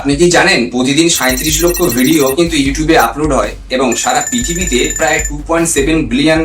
আপনি কি জানেন প্রতিদিন সাঁত্রিশ লক্ষ ভিডিও কিন্তু ইউটিউবে আপলোড হয় এবং সারা পৃথিবীতে প্রায় two point seven billion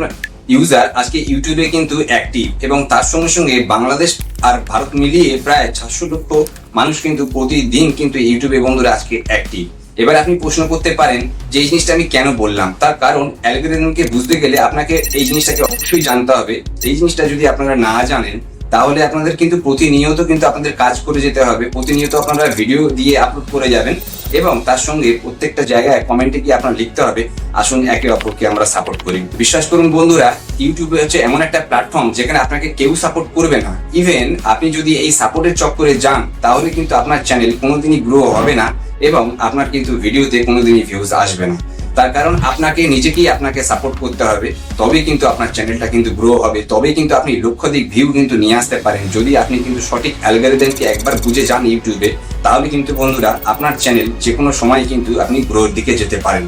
user আজকে ইউটিউবে কিন্তু অ্যাক্টিভ এবং তার সঙ্গে সঙ্গে বাংলাদেশ আর ভারত মিলিয়ে প্রায় চারশো লক্ষ মানুষ কিন্তু প্রতিদিন কিন্তু ইউটিউবে বন্ধুরা আজকে অ্যাক্টিভ এবার আপনি প্রশ্ন করতে পারেন যে এই জিনিসটা আমি কেন বললাম? তার কারণ অ্যালগোরিদমকে বুঝতে গেলে আপনাকে এই জিনিসটাকে অবশ্যই জানতে হবে। এই জিনিসটা যদি আপনারা না জানেন তাহলে আপনাদের কিন্তু প্রতিনিয়ত কিন্তু আপনাদের কাজ করে যেতে হবে। প্রতিনিয়ত আপনারা ভিডিও দিয়ে আপলোড করে যাবেন এবং তার সঙ্গে প্রত্যেকটা জায়গায় কমেন্টে গিয়ে আপনার লিখতে হবে, আসুন একে অপরকে আমরা সাপোর্ট করি। বিশ্বাস করুন বন্ধুরা ইউটিউবে হচ্ছে এমন একটা প্ল্যাটফর্ম যেখানে আপনাকে কেউ সাপোর্ট করবে না। ইভেন আপনি যদি এই সাপোর্টের চক্করে যান, তাহলে কিন্তু আপনার চ্যানেল কোনোদিনই গ্রো হবে না এবং আপনার কিন্তু ভিডিওতে কোনোদিনই ভিউজ আসবে না। তার কারণ আপনাকে, নিজেকেই আপনাকে সাপোর্ট করতে হবে। তবেই কিন্তু আপনার চ্যানেলটা কিন্তু গ্রো হবে। তবেই কিন্তু আপনি লক্ষাধিক ভিউ কিন্তু নিয়ে আসতে পারেন। যদি আপনি কিন্তু সঠিক অ্যালগোরিদমকে একবার বুঝে যান ইউটিউবে, তাহলে কিন্তু বন্ধুরা আপনার চ্যানেল যে কোনো সময় কিন্তু আপনি গ্রোর দিকে যেতে পারেন।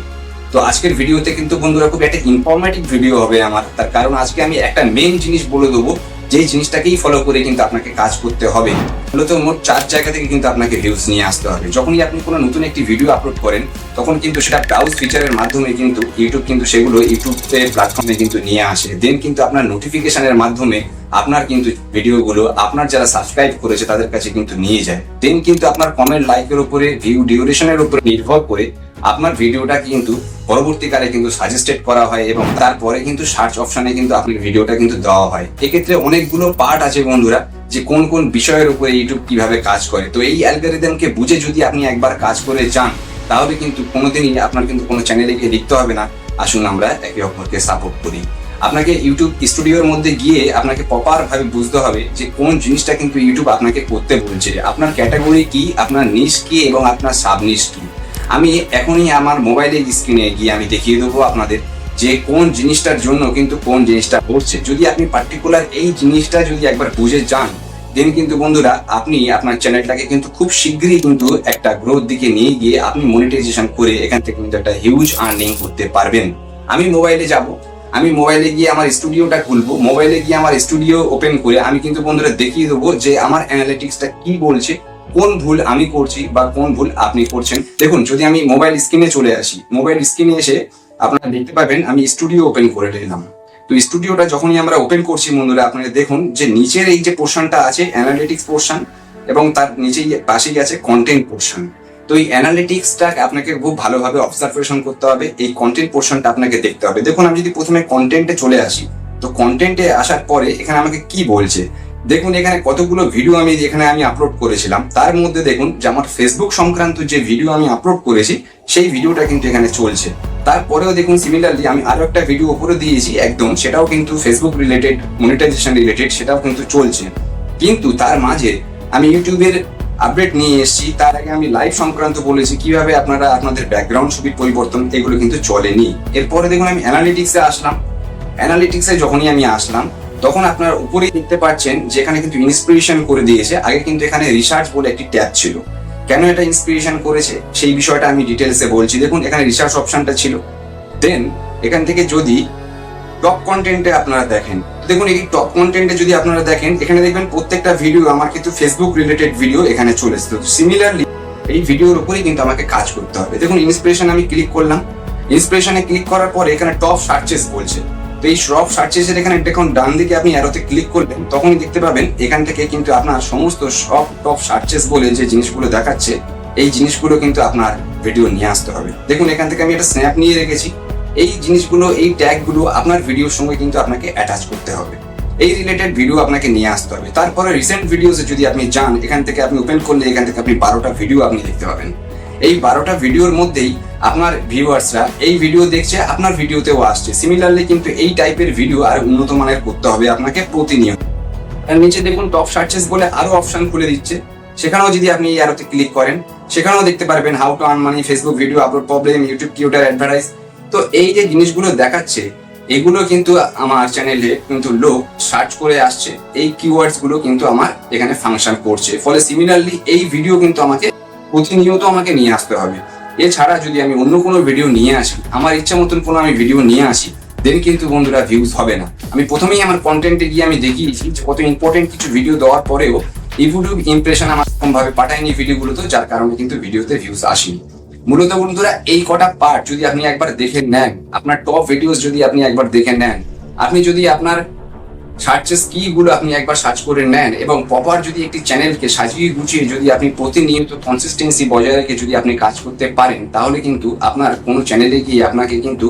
তো আজকের ভিডিওতে কিন্তু বন্ধুরা খুব একটা ইনফরমেটিভ ভিডিও হবে আমার। তার কারণ আজকে আমি একটা মেন জিনিস বলে দেবো। যেই জিনিসটাকেই ফলো করে কিন্তু আপনাকে কাজ করতে হবে, মূলত মোট চার জায়গা থেকে কিন্তু আপনাকে ভিউজ নিয়ে আসতে হবে। যখনই আপনি কোনো নতুন একটি ভিডিও আপলোড করেন, তখন কিন্তু সেটা ব্রাউজ ফিচারের মাধ্যমে কিন্তু ইউটিউব কিন্তু সেগুলো ইউটিউবে প্ল্যাটফর্মে কিন্তু নিয়ে আসে। দেন কিন্তু আপনার নোটিফিকেশনের মাধ্যমে আপনার কিন্তু ভিডিওগুলো আপনার যারা সাবস্ক্রাইব করেছে তাদের কাছে কিন্তু নিয়ে যায়। দেন কিন্তু আপনার কমেন্ট লাইকের উপরে ভিউ ডিউরেশনের উপরে নির্ভর করে আপনার ভিডিওটা কিন্তু পরবর্তীকালে কিন্তু সাজেস্টেড করা হয় এবং তারপরে কিন্তু সার্চ অপশনে কিন্তু আপনার ভিডিওটা কিন্তু দেওয়া হয়। এক্ষেত্রে অনেকগুলো পার্ট আছে বন্ধুরা, যে কোন কোন বিষয়ের উপরে ইউটিউব কীভাবে কাজ করে। তো এই অ্যালগোরিদমকে বুঝে যদি আপনি একবার কাজ করে যান, তাহলে কিন্তু কোনোদিনই আপনার কিন্তু কোনো চ্যানেলে গিয়ে লিখতে হবে না। আসুন আমরা একে অপরকে সাপোর্ট করি। আপনাকে ইউটিউব স্টুডিওর মধ্যে গিয়ে আপনাকে প্রপার ভাবে বুঝতে হবে যে কোন জিনিসটা কিন্তু ইউটিউব আপনাকে করতে বলছে। আপনার ক্যাটাগরি কি, আপনার নিশ কি এবং আপনার সাব নিশ কি? আমি এখনই আমার মোবাইলের স্ক্রিনে গিয়ে আমি দেখিয়ে দেবো আপনাদের যে কোন জিনিসটার জন্য কিন্তু কোন জিনিসটা হচ্ছে যদি আপনি পার্টিকুলার এই জিনিসটা যদি একবার বুঝে যান দেন কিন্তু বন্ধুরা আপনি আপনার চ্যানেলটাকে কিন্তু খুব শীঘ্রই কিন্তু একটা গ্রোথ দিকে নিয়ে গিয়ে আপনি মনিটাইজেশন করে এখান থেকে কিন্তু একটা হিউজ আর্নিং করতে পারবেন। আমি মোবাইলে যাব, আমি মোবাইলে গিয়ে আমার স্টুডিওটা খুলবো মোবাইলে গিয়ে আমার স্টুডিও ওপেন করে আমি কিন্তু বন্ধুরা দেখিয়ে দেবো যে আমার অ্যানালিটিক্সটা কি বলছে কোন ভুল আমি করছি বা কোন ভুল আপনি করছেন। দেখুন, যদি আমি মোবাইল স্ক্রিনে চলে আসি মোবাইল স্ক্রিনে এসে আপনারা দেখতে পাবেন, আমি স্টুডিও ওপেন করে নিলাম তো স্টুডিওটা যখনই আমরা ওপেন করছি বন্ধুরা, আপনারা দেখুন যে নিচের এই যে পোর্শনটা আছে অ্যানালিটিক্স পোর্শন এবং তার নিচেই পাশেই আছে কন্টেন্ট পোর্শন তো এই অ্যানালিটিক্সটা আপনাকে খুব ভালোভাবে অবজারভেশন করতে হবে, এই কন্টেন্ট পোর্শনটা আপনাকে দেখতে হবে। দেখুন, আমি যদি প্রথমে কন্টেন্টে চলে আসি, তো কন্টেন্টে আসার পরে এখানে আমাকে কি বলছে? দেখুন, এখানে কতগুলো ভিডিও আমি এখানে আমি আপলোড করেছিলাম। তার মধ্যে দেখুন যে আমার ফেসবুক সংক্রান্ত যে ভিডিও আমি আপলোড করেছি, সেই ভিডিওটা কিন্তু এখানে চলছে। তারপরেও দেখুন সিমিলারলি আমি আরও একটা ভিডিও উপরে দিয়েছি, একদম, সেটাও কিন্তু ফেসবুক রিলেটেড মনিটাইজেশন রিলেটেড সেটাও কিন্তু চলছে। কিন্তু তার মাঝে আমি ইউটিউবের আপডেট নিয়ে এসেছি, তার আগে আমি লাইভ সংক্রান্ত বলেছি, কীভাবে আপনারা আপনাদের ব্যাকগ্রাউন্ড ছবির পরিবর্তন, এগুলো কিন্তু চলেনি। এরপরে দেখুন, আমি অ্যানালিটিক্সে আসলাম। অ্যানালিটিক্সে যখনই আমি আসলাম তখন আপনার উপরেই দেখতে পাচ্ছেন যে এখানে কিন্তু ইন্সপিরেশন করে দিয়েছে। আগে কিন্তু এখানে রিসার্চ বলে একটি ট্যাব ছিল। কেন এটা ইন্সপিরেশন করেছে? সেই বিষয়টা আমি ডিটেলসে বলছি। দেখুন, এখানে রিসার্চ অপশনটা ছিল। দেন এখান থেকে যদি টপ কন্টেন্টে আপনারা দেখেন, দেখুন, এই টপ কন্টেন্টে যদি আপনারা দেখেন, এখানে দেখবেন প্রত্যেকটা ভিডিও আমার কিন্তু ফেসবুক রিলেটেড ভিডিও এখানে চলে এসছে। সিমিলারলি এই ভিডিওর উপরেই কিন্তু আমাকে কাজ করতে হবে। দেখুন ইন্সপিরেশন আমি ক্লিক করলাম। ইন্সপিরেশনে ক্লিক করার পরে এখানে টপ সার্চেস বলছে। এই সব সার্চেসের এখানে দেখুন ডান দিকে আপনি অ্যারোতে ক্লিক করবেন তখনই দেখতে পাবেন এখান থেকে কিন্তু আপনার সমস্ত সব টপ সার্চেস বলে যে জিনিসগুলো দেখাচ্ছে, এই জিনিসগুলো কিন্তু আপনার ভিডিও নিয়ে আসতে হবে। দেখুন, এখান থেকে আমি একটা স্ন্যাপ নিয়ে রেখেছি। এই জিনিসগুলো, এই ট্যাগগুলো আপনার ভিডিওর সঙ্গে কিন্তু আপনাকে অ্যাটাচ করতে হবে। এই রিলেটেড ভিডিও আপনাকে নিয়ে আসতে হবে। তারপরে রিসেন্ট ভিডিওসে যদি আপনি যান, এখান থেকে আপনি ওপেন করলে এখান থেকে আপনি বারোটা ভিডিও আপনি দেখতে পাবেন। এই বারোটা ভিডিওর মধ্যেই আপনার ভিউয়ার্সরা এই ভিডিও দেখছে, আপনার ভিডিওতেও আসছে। সিমিলারলি কিন্তু এই টাইপের ভিডিও আর উন্নত মানের করতে হবে আপনাকে প্রতিনিয়ত। আর নিচে দেখুন টপ সার্চেস বলে আরও অপশন খুলে দিচ্ছে। সেখানেও যদি আপনি এই আরোতে ক্লিক করেন, সেখানেও দেখতে পারবেন how to earn money Facebook video upload problem YouTube cuter advertise তো এই যে জিনিসগুলো দেখাচ্ছে, এগুলো কিন্তু আমার চ্যানেলে কিন্তু লোক সার্চ করে আসছে। এই কিওয়ার্ডসগুলো কিন্তু আমার এখানে ফাংশন করছে। ফলে সিমিলারলি এই ভিডিও কিন্তু আমাকে প্রতিনিয়ত আমাকে নিয়ে আসতে হবে। এছাড়া যদি আমি অন্য কোনো ভিডিও নিয়ে আসি, আমার ইচ্ছা মতন কোনো আমি ভিডিও নিয়ে আসি দেন কিন্তু বন্ধুরা ভিউজ হবে না। আমি প্রথমেই আমার কন্টেন্টে গিয়ে আমি দেখিয়েছি কত ইম্পর্টেন্ট কিছু ভিডিও দেওয়ার পরেও ইউটিউব ইমপ্রেশন আমার ভাবে পাঠায়নি ভিডিওগুলো তো, যার কারণে কিন্তু ভিডিওতে ভিউজ আসেনি। মূলত বন্ধুরা, এই কটা পার্ট যদি আপনি একবার দেখে নেন, আপনার টপ ভিডিওস যদি আপনি একবার দেখে নেন, আপনি যদি আপনার সার্চেস কি গুলো আপনি একবার সার্চ করে নেন এবং প্রপার যদি একটি চ্যানেলকে সাজিয়ে গুছিয়ে যদি আপনি প্রতিনিয়ত কনসিস্টেন্সি বজায় রেখে যদি আপনি কাজ করতে পারেন, তাহলে কিন্তু আপনার কোনো চ্যানেলে গিয়ে আপনাকে কিন্তু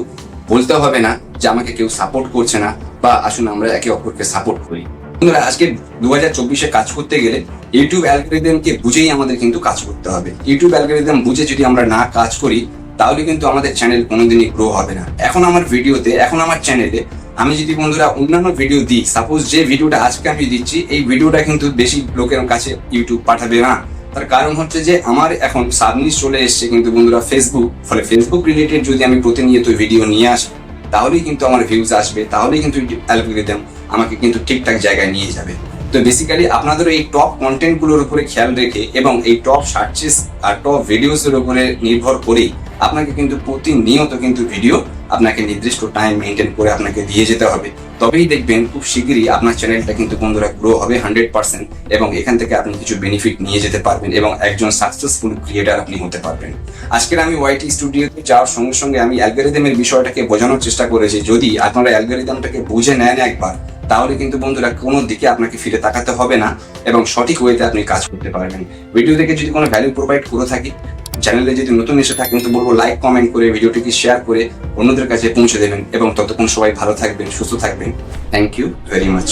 বলতে হবে না যে আমাকে কেউ সাপোর্ট করছে না বা আসুন আমরা একে অপরকে সাপোর্ট করি। বন্ধুরা, আজকে দু হাজার চব্বিশে কাজ করতে গেলে ইউটিউব অ্যালগোরিদমকে বুঝেই আমাদের কিন্তু কাজ করতে হবে। ইউটিউব অ্যালগোরিদম বুঝে যদি আমরা না কাজ করি, তাহলে কিন্তু আমাদের চ্যানেল কোনোদিনই গ্রো হবে না। এখন আমার ভিডিওতে এখন আমার চ্যানেলে আমি যদি বন্ধুরা অন্যান্য ভিডিও দিই সাপোজ যে ভিডিওটা আজকে আমি দিচ্ছি, এই ভিডিওটা কিন্তু বেশি লোকের কাছে ইউটিউব পাঠাবে না। তার কারণ হচ্ছে যে আমার এখন সাবমিস চলে এসছে কিন্তু বন্ধুরা ফেসবুক ফলে ফেসবুক রিলেটেড যদি আমি প্রতিনিয়ত ভিডিও নিয়ে আসি, তাহলেই কিন্তু আমার ভিউজ আসবে, তাহলেই কিন্তু অ্যালগোরিদম আমাকে কিন্তু ঠিকঠাক জায়গায় নিয়ে যাবে। তো বেসিক্যালি আপনাদের এই টপ কন্টেন্টগুলোর উপরে খেয়াল রেখে এবং এই টপ সার্চেস আর টপ ভিডিওস এর উপরে নির্ভর করেই আপনাকে কিন্তু প্রতিনিয়ত কিন্তু ভিডিও আপনাকে নির্দিষ্ট টাইম মেনটেন করে আপনাকে দিয়ে যেতে হবে। তবেই দেখবেন খুব শীঘ্রই আপনার চ্যানেলটা কিন্তু বন্ধুরা গ্রো হবে হান্ড্রেড পার্সেন্ট এবং এখান থেকে আপনি কিছু বেনিফিট নিয়ে যেতে পারবেন এবং একজন সাকসেসফুল ক্রিয়েটার আপনি হতে পারবেন। আজকের আমি ওয়াইটি স্টুডিওতে যাওয়ার সঙ্গে সঙ্গে আমি অ্যালগোরিদমের বিষয়টাকে বোঝানোর চেষ্টা করেছি। যদি আপনারা অ্যালগোরিদমটাকে বুঝে নেন একবার তাহলে কিন্তু বন্ধুরা কোনো দিকে আপনাকে ফিরে তাকাতে হবে না এবং সঠিক ওয়েতে আপনি কাজ করতে পারবেন। ভিডিও দেখে যদি কোনো ভ্যালু প্রোভাইড করে থাকি চ্যানেলে যদি নতুন এসে থাকেন, তো বলব লাইক কমেন্ট করে ভিডিওটিকে শেয়ার করে অন্যদের কাছে পৌঁছে দেবেন। এবং ততক্ষণ সবাই ভালো থাকবেন, সুস্থ থাকবেন। Thank you very much